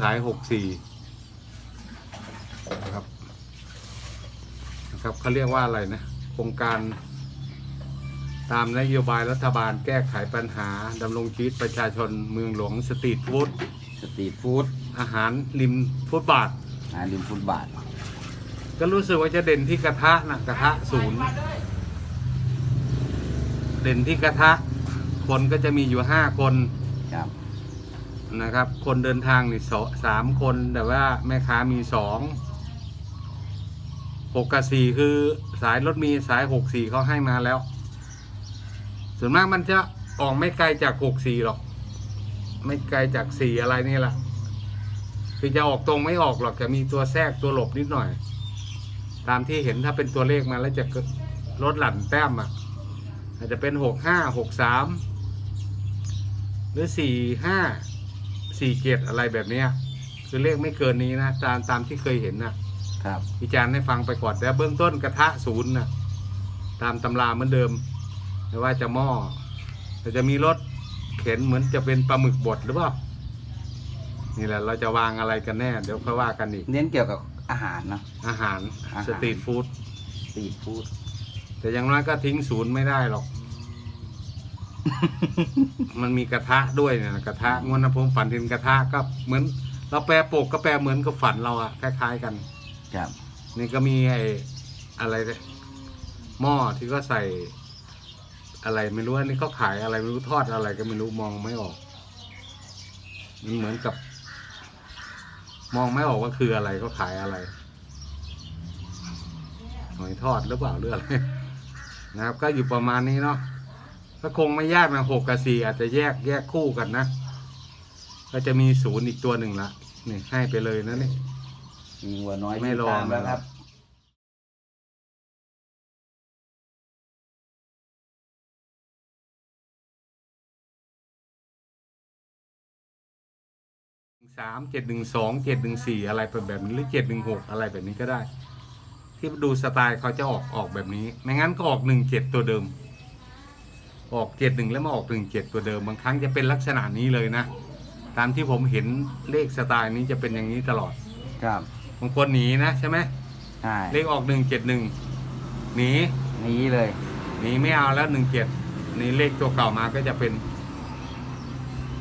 สายหกสี่นะครับนะครับเขาเรียกว่าอะไรนะโครงการตามนโยบายรัฐบาลแก้ไขปัญหาดำรงชีวิตประชาชนเมืองหลวงสตรีทฟู้ดสตรีทฟู้ดอาหารริมฟุตบาทอาหารริมฟุตบาท ก็รู้สึกว่าจะเด่นที่กระทะนะกระทะศูนย์เด่นที่กระทะ คนก็จะมีอยู่ห้าคนครับ นะครับ คนเดินทางนี่สสามคนแต่ว่าแม่ค้ามีสองหกกับสี่คือสายรถมีสายหกสี่เขาให้มาแล้ว ส่วนมากมันจะออกไม่ไกลจากหกสี่หรอก ไม่ไกลจากสี่อะไรนี่แหละคือจะออกตรงไม่ออกหรอกจะมีตัวแทรกตัวหลบนิดหน่อย ตามที่เห็นถ้าเป็นตัวเลขมาแล้วจะลดหลั่นแต้มอะ อาจจะเป็นหกห้าหกสามหรือสี่ห้า สี่เจ็ดอะไรแบบเนี้ยคือเลขไม่เกินนี้นะตามตามที่เคยเห็นนะครับวิจารณ์ให้ฟังไปก่อนแต่เบื้องต้นกระทะศูนย์นะตามตำราเหมือนเดิมไม่ว่าจะหม้อแต่จะมีรถเข็นเหมือนจะเป็นปลาหมึกบดหรือเปล่านี่แหละเราจะวางอะไรกันแน่ เดี๋ยวค่อยว่ากันอีกเน้นเกี่ยวกับอาหารเนาะอาหารอาหารสตรีทฟู้ดสตรีทฟู้ดแต่อย่างน้อยก็ทิ้งศูนย์ไม่ได้หรอก มันมีกระทะด้วยเนี่ยกระทะงวดนะผมฝันถึงกระทะก็เหมือน เราแปลปกก็แปลเหมือนกับฝันเราอะคล้ายๆกัน ครับ นี่ก็มีไอ้อะไรเนี่ยหม้อที่ก็ใส่ อะไรไม่รู้อันนี้เขาขายอะไรไม่รู้ทอดอะไรก็ไม่รู้มองไม่ออก มันเหมือนกับ มองไม่ออกว่าคืออะไรก็ขายอะไรหอยทอดหรือเปล่าหรืออะไรนะครับ ก็อยู่ประมาณนี้เนาะ ก็คงไม่ยากนะหกกับสี่อาจจะแยกแยกคู่กันนะ ก็จะมีศูนย์อีกตัวหนึ่งละนี่ให้ไปเลยนะนี่ มีวัวน้อยไม่รอตามแล้วครับ สามเจ็ดหนึ่งสองเจ็ดหนึ่งสี่อะไรแบบนี้หรือเจ็ดหนึ่งหกอะไรแบบนี้ก็ได้ ที่ดูสไตล์เขาจะออกออกแบบนี้ ไม่งั้นก็ออกหนึ่งเจ็ดตัวเดิม ออกเจ็ดหนึ่งแล้วมาออกหนึ่งเจ็ดตัวเดิมบางครั้งจะเป็นลักษณะนี้เลยนะ ตามที่ผมเห็นเลขสไตล์นี้จะเป็นอย่างนี้ตลอดครับบางคนหนีนะใช่ไหมใช่เลขออกหนึ่งเจ็ดหนึ่งหนีนี้เลยหนีไม่เอาแล้วหนึ่งเจ็ดนี่เลขตัวเก่ามาก็จะเป็น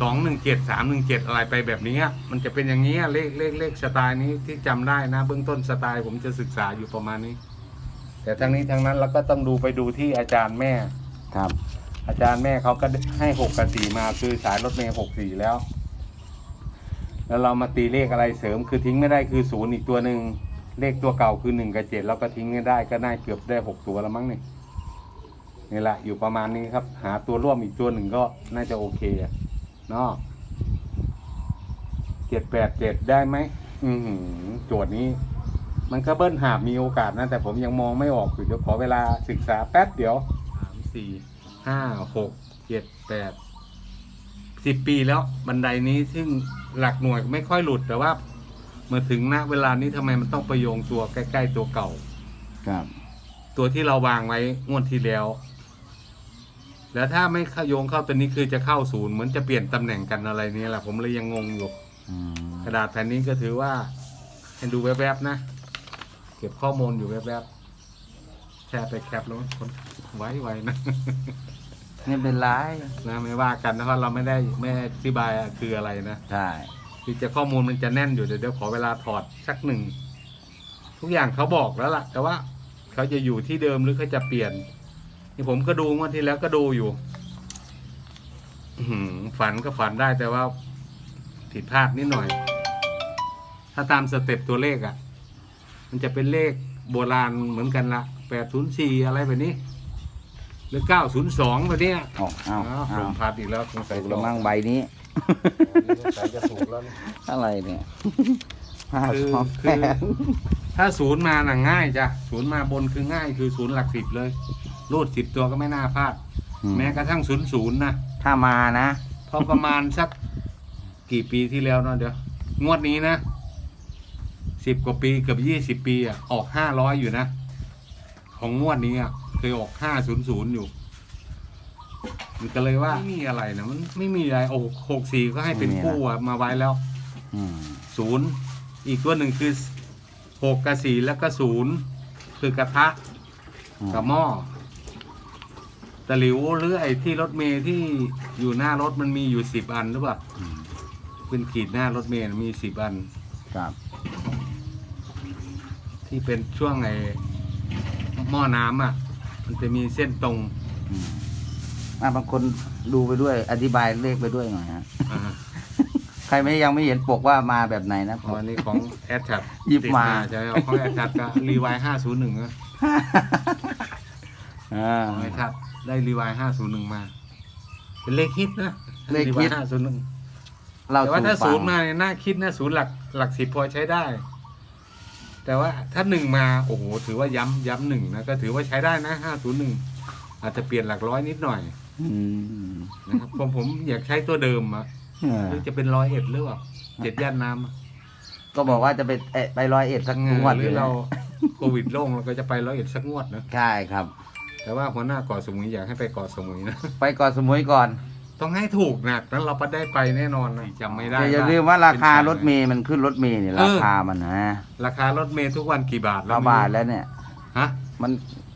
สองหนึ่งเจ็ดสามหนึ่งเจ็ดอะไรไปแบบนี้อะมันจะเป็นอย่างนี้อะเลขเลขเลขสไตล์นี้ที่จำได้นะ เบื้องต้นสไตล์ผมจะศึกษาอยู่ประมาณนี้ แต่ทั้งนี้ทั้งนั้นเราก็ต้องดูไปดูที่อาจารย์แม่ ครับ อาจารย์แม่เขาก็ให้หกกับสี่มาคือสายรถเมย์หกสี่แล้ว แล้วเรามาตีเลขอะไรเสริม คือทิ้งไม่ได้คือศูนย์อีกตัวหนึ่งเลขตัวเก่าคือหนึ่งกับเจ็ดเราก็ทิ้งไม่ได้ก็น่าเกือบได้หกตัวแล้วมั้งนี่นี่แหละอยู่ประมาณนี้ครับ หาตัวร่วมอีกตัวหนึ่งก็น่าจะโอเคเนาะเจ็ดแปดเจ็ดได้ไหมอือโจทย์นี้ มันก็เบิ้ลหาบมีโอกาสนะ แต่ผมยังมองไม่ออกอยู่เดี๋ยวขอเวลาศึกษาแป๊บเดียวสามสี่ ห้าหกเจ็ดแปดสิบปีแล้วบันไดนี้ซึ่งหลักหน่วยไม่ค่อยหลุดแต่ว่าเมื่อถึงณเวลานี้ทำไมมันต้องประโยงตัวใกล้ ๆ ตัวเก่า ครับ ตัวที่เราวางไว้งวดที่แล้ว แล้วถ้าไม่เข้าโยงเข้าตัวนี้คือจะเข้าศูนย์เหมือนจะเปลี่ยนตำแหน่งกันอะไรนี้แหละผมเลยยังงงอยู่อืมกระดาษแผ่นนี้ก็ถือว่าให้ดูแวบๆนะ เก็บข้อมูลอยู่แวบๆ แชร์ไปแคปแล้วคนไว้ไว้นะ ไม่เป็นไรนะไม่ว่ากันนะเพราะเราไม่ได้ไม่อธิบายคืออะไรนะใช่คือจะข้อมูลมันจะแน่นอยู่เดี๋ยวเดี๋ยวขอเวลาถอดสักหนึ่ง ทุกอย่างเขาบอกแล้วล่ะ แต่ว่าเขาจะอยู่ที่เดิมหรือเขาจะเปลี่ยน นี่ผมก็ดูเมื่อที่แล้วก็ดูอยู่อื้อหือฝันก็ฝันได้แต่ว่า ผิดพลาดนิดหน่อย ถ้าตามสเต็ปตัวเลขอะ่ะ มันจะเป็นเลขโบราณเหมือนกันละแปดศูนย์สี่อะไรแบบนี้ หรือเก้าศูนย์สองแบบเนี้ยเอาเอาอ้าวผเอามพลาดอีกแล้วสงสัยถูกแล้วมั่งใบนี้สงสัยจะถูกแล้วนะอะไรเนี่ยห้าคือสองคือแปดถ้าศูนย์มาน่ะง่ายจ้ะศูนย์มาบนคือง่ายคือศูนย์หลักสิบเลยรูดสิบตัวก็ไม่น่าพลาดอืมแม้กระทั่งศูนย์ศูนย์นะ ถ้ามานะพอประมาณสักกี่ปีที่แล้วเนาะเดี๋ยว งวดนี้นะสิบกว่าปีเกือบยี่สิบปีอะออกห้าร้อยอยู่นะ ของงวดนี้อะเคยออกห้าศูนย์ศูนย์อยู่มันก็เลยว่าไม่มีอะไรนะมันไม่มีอะไรโอ้หกสี่ก็ให้เป็นคู่อะมาไว้แล้วอืมศูนย์อีกตัวหนึ่งคือหกกับสี่แล้วก็ศูนย์คือกระทะอืมกับหม้อตะหลิวหรือไอ้ที่รถเมย์ที่อยู่หน้ารถมันมีอยู่สิบอันหรือเปล่าอืมเป็นขีดหน้ารถเมย์มีสิบอัน ครับที่เป็นช่วงไอ้ หม้อน้ำอะ มันจะมีเส้นตรงอืมอะบางคนดูไปด้วย อธิบายเลขไปด้วยหน่อยฮะ อ่าใครไม่ยังไม่เห็นปกว่ามาแบบไหนนะวันนี้ของแอดชัดหยิบมาใช่ไหมของแอดชัดก็รีวายห้าศูนย์หนึ่งนะอ่า ของแอดชัดได้รีวายห้าศูนย์หนึ่งมา เป็นเลขคิดนะเลขคิดห้าศูนย์หนึ่งเราแต่ว่าถ้าสู่ศูฟันงย์มาเนี่ยน่าคิดนะศูนย์หลักหลักสิบพอใช้ได้ แต่ว่าถ้าหนึ่งมาโอ้โหถือว่าย้ำย้ำหนึ่งนะก็ถือว่าใช้ได้นะห้าศูนย์หนึ่งอาจจะเปลี่ยนหลักร้อยนิดหน่อยอืมนะครับผมผมอยากใช้ตัวเดิมอะเออหรือจะเป็นร้อยเอ็ดหรือเปล่าเจ็ดย่านน้ำอะก็บอกว่าจะไปเอะไปร้อยเอ็ดสักงวดหอรืยู่อนะเราโควิดโล่งเราก็จะไปร้อยเอ็ดสักงวดนะใช่ครับ แต่ว่าหัวหน้าเกาะสมุยอยากให้ไปเกาะสมุยนะ ไปเก่อนสมุยก่อน ต้องให้ถูกหนักนั้นเราไปได้ไปแน่นอนนะจำไม่ได้แต่อย่าว่ลืมว่าราคาเป็นรถเมย์มันขึ้นรถเมย์เนี่ยเอราอคามันนะราคารถเมล์ทุกวันกี่บาทเก้าบาทแล้วเนี่ยฮะมัน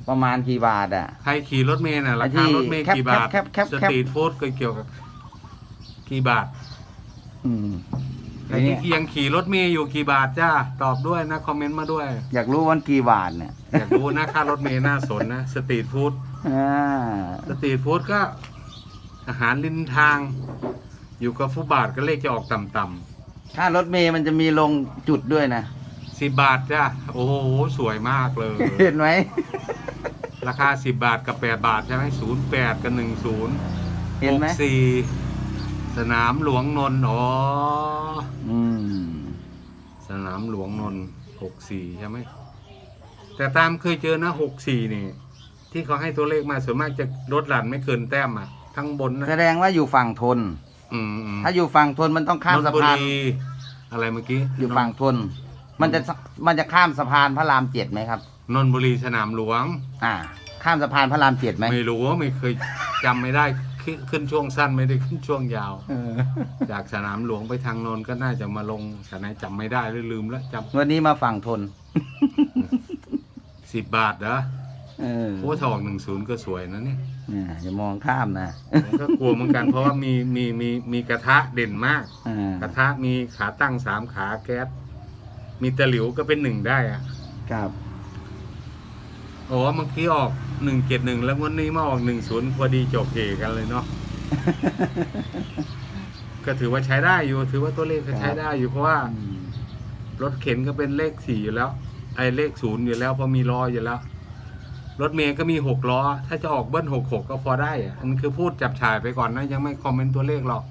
ประมาณกี่บาทอะใครขี่รถเมล์น่ะไอ้ราที่คารถเมล์แคปกี่บาทแคปแคปสแคปตรีทฟู้ดก็เกี่ยวกับกี่บาท อืมใครที่ยังขี่รถเมล์อยู่กี่บาทจ้าตอบด้วยนะคอมเมนต์มาด้วย อยากรู้วันกี่บาทเนี่ยอยากรู้นะค่ารถเมล์น่าสนนะสตรีทฟู้ดอ่าสตรีทฟู้ดก็ อาหารริมทาง อยู่กับฟุตบาทก็เลขจะออกต่ำถ้ารถเมย์มันจะมีลงจุดด้วยนะ ๆสิบบาทจ้าโอ้โหสวยมากเลย เห็นไหม ราคาสิบบาทกับแปดบาทใช่ไหมศูนย์แปดกับหนึ่งศูนย์เห็นไหมกสี่สนามหลวงนนท์อ๋อ อืม สนามหลวงนนท์หกสี่ใช่ไหม แต่ตามเคยเจอนะหกสี่นี่ ที่เขาให้ตัวเลขมาส่วนมากจะลดหลั่นไม่เกินแต้มอะ ทั้งบนนะแสดงว่าอยู่ฝั่งทน อืมอืมถ้าอยู่ฝั่งทนมันต้องข้ามนนสะทบุพานรีอะไรเมื่อกี้อยู่ฝั่งทน มันจะมันจะข้ามสะพานพระรามเจ็ดไหมครับ นนทบุรีสนามหลวง อ่า ข้ามสะพานพระรามเจ็ดไหมไม่รู้ว่าไม่เคยจำไม่ได้ขึ้นขึ้นช่วงสั้นไม่ได้ขึ้นช่วงยาว เออจากสนามหลวงไปทางนนท์ก็น่าจะมาลงแต่ไหนจำไม่ได้หรือลืมแล้วจวันนี้มาฝั่งทนำสิบบาทเหรอเออโอ้ทองหนึ่งศูนย์ก็สวยนะเนี่ย เนี่ยอย่ามองข้ามนะผมก็กลัวเหมือนกัน เพราะว่ามีมีมีมีกระทะเด่นมาก อ่ากระทะมีขาตั้งสามขาแก๊สมีตะหลิวก็เป็นหนึ่งได้อะครับโอ้เมื่อกี้ออกหนึ่งเจ็ดหนึ่งแล้วงวันนี้มาออกหนึ่งศูนย์พอดีจบเกกันเลยเนาะ ก็ถือว่าใช้ได้อยู่ ถือว่าตัวเลขก็ใช้ได้อยู่เพราะว่า อืมรถเข็นก็เป็นเลขสี่อยู่แล้ว ไอ้เลขศูนย์อยู่แล้วเพราะมีล้ออยู่แล้ว รถเมย์ก็มีหกล้อ ถ้าจะออกเบิ้ลหกหกก็พอได้อะอันนคือพูดจับฉายไปก่อนนะ ยังไม่คอมเมนต์ตัวเลขหรอก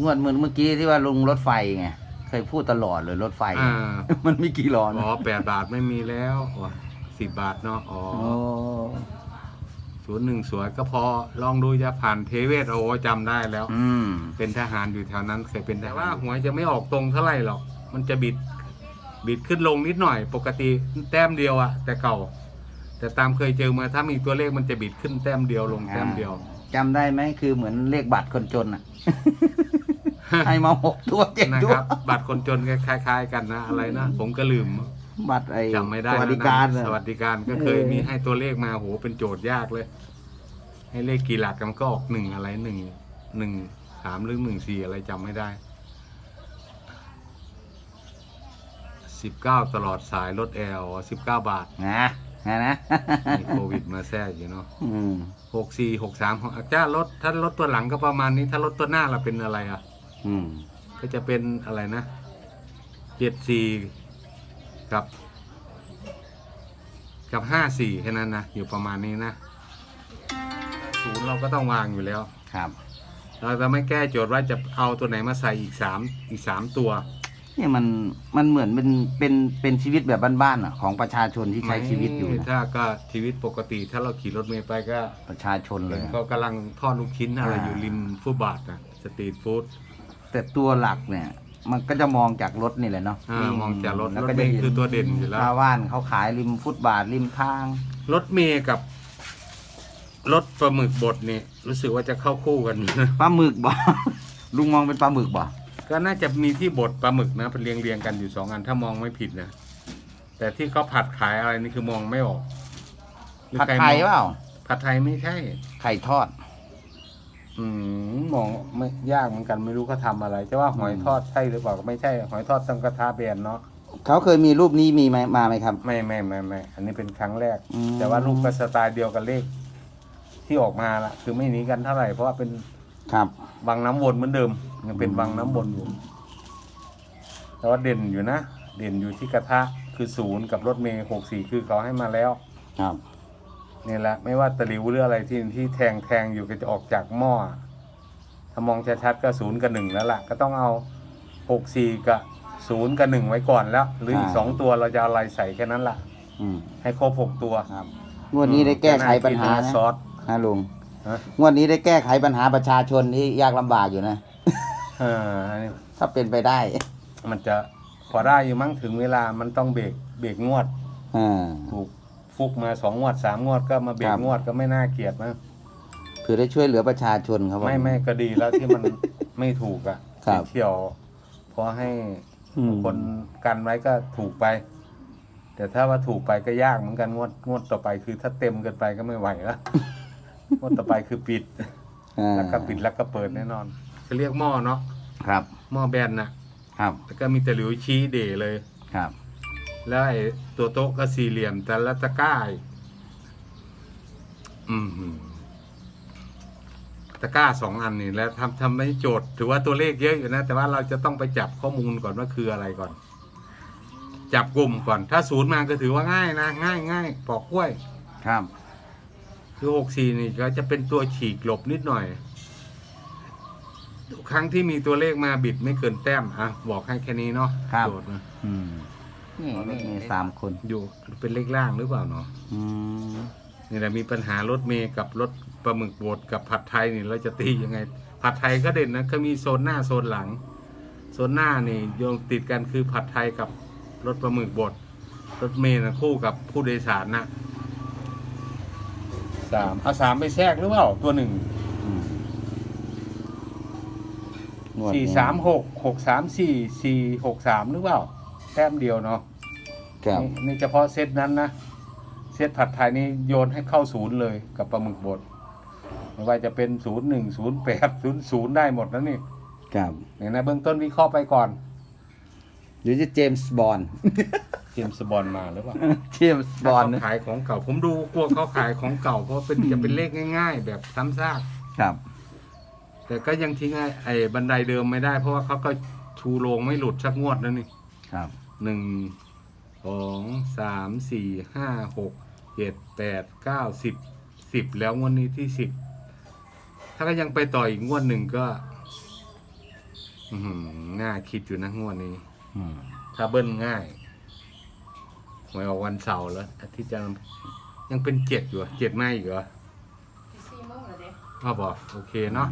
งวดเหมือนเมื่อกี้ที่ว่าลงรถไฟไงเคยพูดตลอดเลยรถไฟ อ่า มันมีกี่ล้ออ๋นะอแปดบาทไม่มีแล้วสิบบาทเนาะ อ๋อโอ้ศูนย์หนึ่งสวยก็พอลองดูจะผ่านเทเวศโอ้จำได้แล้ว อืมเป็นทหารอยู่แถวนั้นเคยเป็นแต่ว่าหวยจะไม่ออกตรงเท่าไหร่หรอก มันจะบิด บิดขึ้นลงนิดหน่อย ปกติแต้มเดียวอะแต่เก่า แต่ตามเคยเจอมาถ้ามีตัวเลขมันจะบิดขึ้นแต้มเดียวลงแต้มเดียว จำได้ไหมคือเหมือนเลขบัตรคนจนอะ ให้มาหกตัวเจ็ดนะตัควรับ บัตรคนจนก็คล้าย ๆ กันนะอะไรนะผมก็ลืมบัตรไอ้จำไม่ได้สแล้ววัสดินะการสวัสดิการก็เคยมีให้ตัวเลขมาโหเป็นโจทย์ยากเลย ให้เลขกี่หลักมันก็ออกหนึ่งอะไรหนึ่งหนึ่งสามหรือหนึ่งสี่อะไรจำไม่ได้สิบเก้าตลอดสายรถแอลสิบเก้าบาท นะ นะนะมีโควิดมาแทรกอยู่เนาะอืมหกสี่หกสามของอาจ้ารถถ้ารถตัวหลังก็ประมาณนี้ ถ้ารถตัวหน้าเราเป็นอะไรอะ อืมก็จะเป็นอะไรนะเจ็ดสี่กับ กับห้าสี่แค่นั้นนะอยู่ประมาณนี้นะศูนย์เราก็ต้องวางอยู่แล้ว ครับ เราจะไม่แก้โจทย์ว่าจะเอาตัวไหนมาใส่อีกสามอีกสามตัว นี่มันมันเหมือนเป็นเป็นเป็นชีวิตแบบบ้านๆอะ ของประชาชนที่ใช้ชีวิตอยู่ไม่นะถ้าก็ชีวิตปกติ ถ้าเราขี่รถเมล์ไปก็ประชาชนเลเห็ยนอะเขากำลังทอดลูกชิ้นอะไรอ่า อยู่ริมฟุตบาทนะสตรีทฟู้ดแต่ตัวหลักเนี่ย มันก็จะมองจากรถนี่แหละเนาะอ่ามองจากรถแล้วรถก็เมจะล์ห็นคือตัวเด่นอยู่แล้ว ชาวบ้านเขาขายริมฟุตบาทริมทาง รถเมย์กับรถปลาหมึกบดนี่รู้สึกว่าจะเข้าคู่กันนะ ปลาหมึกบ่ ลุงมองเป็นปลาหมึกบ่ ก็น่าจะมีที่บดปลาหมึกนะเป็นเรียงเรียงๆกันอยู่สองอันถ้ามองไม่ผิดนะ แต่ที่เขาผัดขายอะไรนี่คือมองไม่ออกหรือผัดใครไทยมองเปล่า ผัดไทยไม่ใช่ ไข่ทอด อืมมองไม่ยากเหมือนกันไม่รู้เขาทำอะไรจะว่าหอยทอดใช่หรือเปล่าก็ไม่ใช่ หอยทอดต้องกระทะแบนเนาะเขาเคยมีรูปนี้มีไหมมาไหมครับ ไม่ไม่ไม่ไม่อันนี้เป็นครั้งแรก อืม แต่ว่ารูปก็สไตล์เดียวกับเลข ที่ออกมาละคือไม่หนีกันเท่าไหร่เพราะว่าเป็นครับ วังน้ำวนเหมือนเดิม ยังเป็นวังน้ำวนอยู่แต่ว่าเด่นอยู่นะ เด่นอยู่ที่กระทะคือศูนย์กับรถเมย์หกสี่คือเขาให้มาแล้ว ครับนี่แหละ ไม่ว่าตะหลิวหรืออะไรที่ที่แทงแทงอยู่ก็จะออกจากหม้อถ้ามองชัดๆก็ศูนย์กับหนึ่งแล้วล่ะ ก็ต้องเอาหกสี่กับศูนย์กับหนึ่งไว้ก่อนแล้ว หรืออีกอ่าสองตัวเราจะเอาอะไรใส่แค่นั้นล่ะ อืมให้ครบหกตัวครับงวดนี้ได้แก้ไขปัญหาก็น่นะคิดซอสฮะลุงฮะ งวดนี้ได้แก้ไขปัญหาประชาชนที่ยากลำบากอยู่นะ เอออันนี้ถ้าเป็นไปได้มันจะพอได้อยู่มั้งถึงเวลามันต้องเบรกเบรกงวดอ่า ถูกฟุกมาสองงวดสามงวดก็มาเบรคกรับ งวดก็ไม่น่าเกลียดมั้งคือได้ช่วยเหลือประชาชนครับผมไม่ไม่ก็ดีแล้วที่มัน ไม่ถูกอะครับ เที่ยวเพราะให้อืมคนกันไว้ก็ถูกไป แต่ถ้าว่าถูกไปก็ยากเหมือนกันงวดงวดต่อไปคือถ้าเต็มเกินไปก็ไม่ไหวแล้ว งวดต่อไปคือปิด อ่าแล้วก็ปิดแล้วก็เปิดแน่นอน จะเรียกหม้อเนาะครับ หม้อแบนนะครับ แล้วก็มีแต่หลิวชี้เดเลย ครับ แล้วไอ้ตัวโต๊ะก็สี่เหลี่ยมแต่ละตะกร้าอีกอืมหือตะกร้าสองอันนี่แล้วทำทำให้โจทย์ถือว่าตัวเลขเยอะอยู่นะ แต่ว่าเราจะต้องไปจับข้อมูลก่อนว่าคืออะไรก่อน จับกลุ่มก่อน ถ้าศูนย์มาก็ถือว่าง่ายนะง่ายง่ายปอกกล้วย ครับ คือหกสี่นี่ก็จะเป็นตัวฉีกหลบนิดหน่อย ทุกครั้งที่มีตัวเลขมาบิดไม่เกินแต้มอะบอกให้แค่นี้เนาะครับโจทย์นะอืมนี่นี่มีสามคนอยู่เป็นเลขล่างหรือเปล่าเนาะอืมนี่แหละมีปัญหารถเมย์กับรถปลาหมึกบดกับผัดไทยนี่เราจะตียังไง ผัดไทยก็เด่นนะก็มีโซนหน้าโซนหลัง โซนหน้านี่โยงติดกันคือผัดไทยกับรถปลาหมึกบดรถเมย์นะคู่กับผู้โดยสารนะสามเอาสามไปแทรกหรือเปล่าตัวหนึ่ง อืม งวดสี่นี้สามหกหกสามสี่สี่หกสามหรือเปล่า แต้มเดียวเนาะครับนี่นี่เฉพาะเซตนั้นนะเซตผัดไทยนี่โยนให้เข้าศูนย์เลยกับปลาหมึกบดไม่ว่าจะเป็นศูนย์หนึ่งศูนย์แปดศูนย์ศูนย์ได้หมดนะนี่ครับเนี่ยนะเบื้องต้นวิเคราะห์ไปก่อนหรือจะเจมส์บอลเจมส์บอลมาหรือเปล่าเจมส์บอลเขาขายของเก่า ผมดูกลัวเขาขายของเก่าเพราะเป็นจะเป็นเลขง่าย ๆ แบบซ้ำซากครับ แต่ก็ยังทิ้งไอ้ไอ้บันไดเดิมไม่ได้ เพราะว่าเขาก็ชูโรงไม่หลุดสักงวดแล้วนี่ครับ หนึ่งสองสามสี่ห้าหกเจ็ดแปดเก้าสิบสิบแล้วงวดนี้ที่สิบถ้าก็ยังไปต่ออีกงวดหนึ่งก็ อือหือน่าคิดอยู่นะงวดนี้ อืมถ้าเบิ้ลง่ายหวยออกวันเสาร์แล้วอาทิตย์จะยังเป็นเจ็ดอยู่อะเจ็ดไม่อีกเหรอสี่โมงแล้วเด้ พ่อบอกโอเคเนาะ